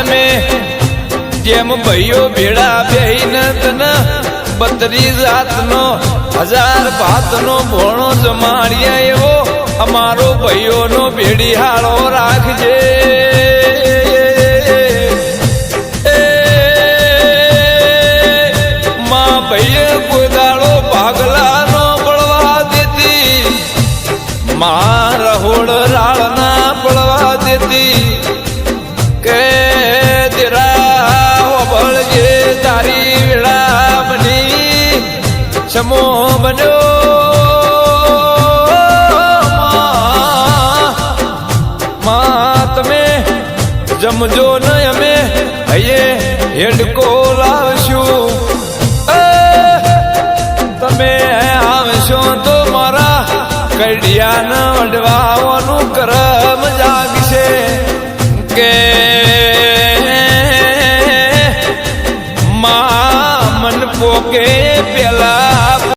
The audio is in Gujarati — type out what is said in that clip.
અમે જેમ ભાઈઓ ભેળા બેહીને હજાર ભાતનો ભોણો જમાડીએ એવો અમારો ભાઈઓનો ભેડી હાળો રાખજે માં ભાઈએ કોઈ માં રહોડ રાળ ના પડવા દેતી કે તેરા બળજે તારી વેળા બની સમો બન્યો. તમે જમજો ને અમે. હૈયે હેડકો લાવશું. તમે આવશો તો કડિયાને વડવાવાનું કરમ જાગશે. કે મન પોકે પેલા